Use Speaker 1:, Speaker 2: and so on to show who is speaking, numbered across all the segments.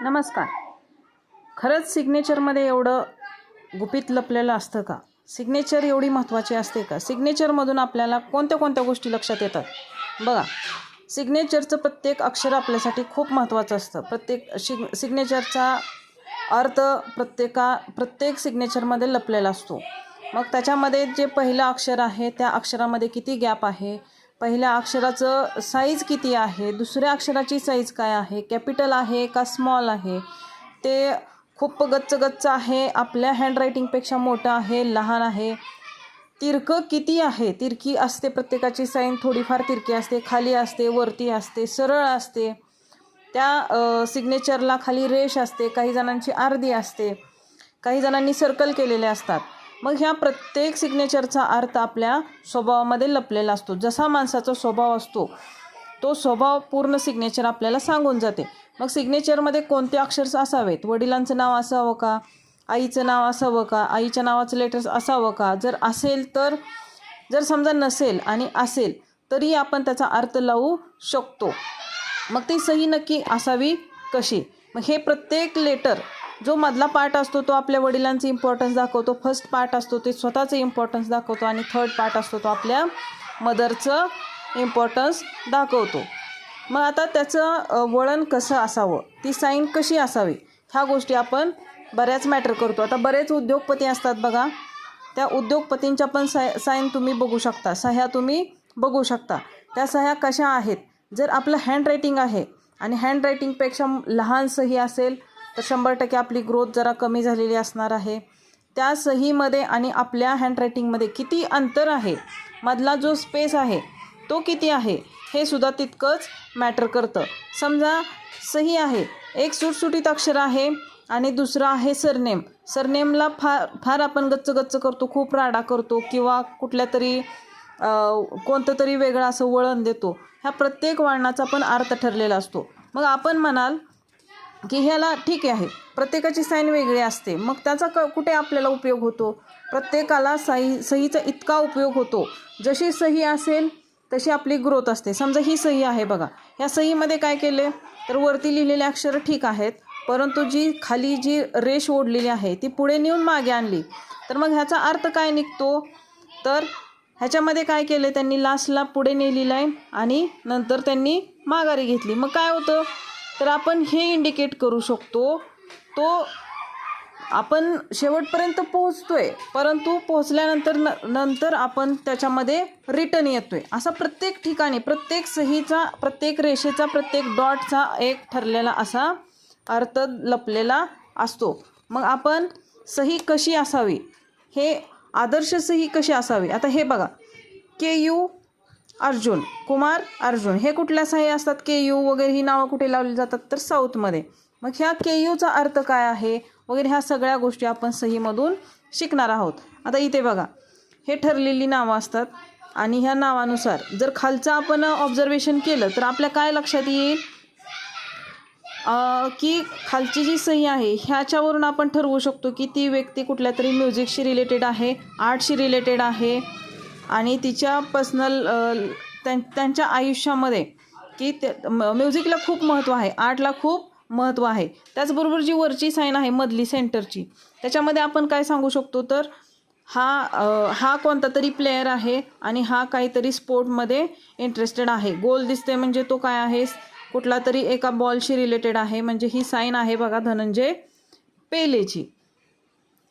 Speaker 1: नमस्कार. खरंच सिग्नेचरमध्ये एवढं गुपित लपलेलं असतं का? सिग्नेचर एवढी महत्त्वाची असते का? सिग्नेचरमधून आपल्याला कोणत्या कोणत्या गोष्टी लक्षात येतात? बघा सिग्नेचरचं प्रत्येक अक्षर आपल्यासाठी खूप महत्त्वाचं असतं. प्रत्येक शिग सिग्नेचरचा अर्थ प्रत्येका प्रत्येक सिग्नेचरमध्ये लपलेला असतो. मग त्याच्यामध्ये जे पहिलं अक्षर आहे त्या अक्षरामध्ये किती गॅप आहे? पहिल्या अक्षराचं साईज किती आहे? दुसऱ्या अक्षराची साईज काय आहे? कॅपिटल आहे का स्मॉल आहे? ते खूप गच्च गच्च आहे. आपल्या हँडरायटिंगपेक्षा मोठं आहे लहान आहे. तिरकं किती आहे? तिरकी असते प्रत्येकाची साईन थोडीफार तिरकी असते खाली असते वरती असते सरळ असते. त्या सिग्नेचरला खाली रेष असते. काही जणांची अर्धी असते. काही जणांनी सर्कल केलेले असतात. मग ह्या प्रत्येक सिग्नेचरचा अर्थ आपल्या स्वभावामध्ये लपलेला असतो. जसा माणसाचा स्वभाव असतो तो स्वभाव पूर्ण सिग्नेचर आपल्याला सांगून जाते. मग सिग्नेचरमध्ये कोणते अक्षर्स असावेत? वडिलांचं नाव असावं का? आईचं नाव असावं का? आईच्या नावाचं लेटर्स असावं का? जर असेल तर जर समजा नसेल आणि असेल तरी आपण त्याचा अर्थ लावू शकतो. मग ती सही नक्की असावी कशी? मग हे प्रत्येक लेटर जो मधला पार्ट असतो तो आपल्या वडिलांचं इम्पॉर्टन्स दाखवतो. फर्स्ट पार्ट असतो ते स्वतःचं इम्पॉर्टन्स दाखवतो आणि थर्ड पार्ट असतो तो आपल्या मदरचं इम्पॉर्टन्स दाखवतो. मग आता त्याचं वळण कसं असावं? ती साईन कशी असावी? ह्या गोष्टी आपण बऱ्याच मॅटर करतो. आता बरेच उद्योगपती असतात बघा. त्या उद्योगपतींच्या पण साय साईन तुम्ही बघू शकता. सह्या तुम्ही बघू शकता. त्या सह्या कशा आहेत? जर आपलं हँडरायटिंग आहे आणि हँडरायटिंगपेक्षा लहान सही असेल तर शंभर टक्के आपली ग्रोथ जरा कमी झालेली असणार आहे. त्या सहीमध्ये आणि आपल्या हँडरायटिंगमध्ये किती अंतर आहे मधला जो स्पेस आहे तो किती आहे हे सुद्धा तितकंच मॅटर करतं. समजा सही आहे एक सुटसुटीत अक्षर आहे आणि दुसरं आहे सरनेम. सरनेमला फार फार आपण गच्च गच्च करतो खूप राडा करतो किंवा कुठल्या तरी कोणतं तरी वेगळं असं वळण देतो. ह्या प्रत्येक वळणाचा पण अर्थ ठरलेला असतो. मग आपण म्हणाल की ह्याला ठीक आहे. प्रत्येकाची साईन वेगळी असते. मग त्याचा क कुठे आपल्याला उपयोग होतो? प्रत्येकाला सही सहीचा इतका उपयोग होतो. जशी सही असेल तशी आपली ग्रोथ असते. समजा ही सही आहे बघा. ह्या सहीमध्ये काय केले तर वरती लिहिलेले अक्षर ठीक आहेत परंतु जी खाली जी रेष ओढलेली आहे ती पुढे नेऊन मागे आणली. तर मग ह्याचा अर्थ काय निघतो? तर ह्याच्यामध्ये काय केलं त्यांनी? लास्टला पुढे नेलेलं आहे आणि नंतर त्यांनी माघारी घेतली. मग काय होतं? तर आपण हे इंडिकेट करू शकतो तो आपण शेवटपर्यंत पोहोचतो आहे परंतु पोहोचल्यानंतर न नंतर आपण त्याच्यामध्ये रिटर्न येतो आहे असा प्रत्येक ठिकाणी प्रत्येक सहीचा प्रत्येक रेषेचा प्रत्येक डॉटचा एक ठरलेला असा अर्थ लपलेला असतो. मग आपण सही कशी असावी? हे आदर्श सही कशी असावी? आता हे बघा. K U Arjun Kumar Arjun. हे कुठल्या सही असतात? के यू वगैरे ही नावं कुठे लावली जातात? तर साऊथमध्ये. मग ह्या के यूचा अर्थ काय आहे? वगैरे ह्या सगळ्या गोष्टी आपण सहीमधून शिकणार आहोत. आता इथे बघा. हे ठरलेली नावं असतात. आणि ह्या नावानुसार जर खालचं आपण ऑब्झर्वेशन केलं तर आपल्या काय लक्षात येईल? की खालची जी सही आहे ह्याच्यावरून आपण ठरवू शकतो की ती व्यक्ती कुठल्या तरी म्युझिकशी रिलेटेड आहे आर्टशी रिलेटेड आहे आणि तिच्या पर्सनल त्यां त्यांच्या आयुष्यामध्ये की ते म- म्युझिकला खूप महत्त्व आहे. आर्टला खूप महत्त्व आहे. त्याचबरोबर जी वरची साईन आहे मधली सेंटरची त्याच्यामध्ये आपण काय सांगू शकतो तर हा हा कोणता तरी प्लेयर आहे आणि हा काहीतरी स्पोर्टमध्ये इंटरेस्टेड आहे. गोल दिसते म्हणजे तो काय आहे? कुठला तरी एका बॉलशी रिलेटेड आहे. म्हणजे ही साईन आहे बघा धनंजय पेलेची.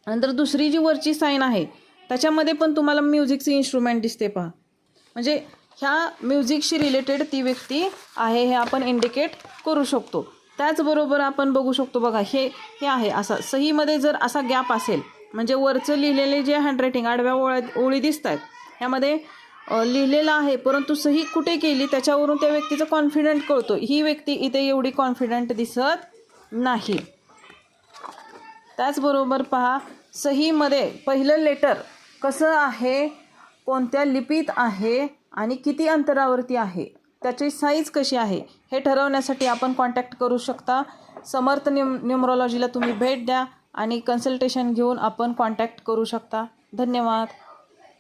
Speaker 1: नंतर दुसरी जी वरची साईन आहे त्याच्यामध्ये पण तुम्हाला म्युझिकचे इन्स्ट्रुमेंट दिसते पहा. म्हणजे ह्या म्युझिकशी रिलेटेड ती व्यक्ती आहे हे आपण इंडिकेट करू शकतो. त्याचबरोबर आपण बघू शकतो बघा हे हे आहे असा सहीमध्ये जर असा गॅप असेल म्हणजे वरचं लिहिलेले जे हँडरायटिंग आडव्या ओळ्या ओळी दिसत आहेत ह्यामध्ये लिहिलेलं आहे परंतु सही कुठे केली त्याच्यावरून त्या व्यक्तीचं कॉन्फिडंट कळतो. ही व्यक्ती इथे एवढी कॉन्फिडंट दिसत नाही. त्याचबरोबर पहा सहीमध्ये पहिलं लेटर कसं आहे कोणत्या लिपीत आहे आणि किती अंतरावरती आहे त्याची साईज कशी आहे हे ठरवण्यासाठी आपण कॉन्टॅक्ट करू शकता. समर्थ न्यूम न्युमरॉलॉजीला तुम्ही भेट द्या आणि कन्सल्टेशन घेऊन आपण कॉन्टॅक्ट करू शकता. धन्यवाद.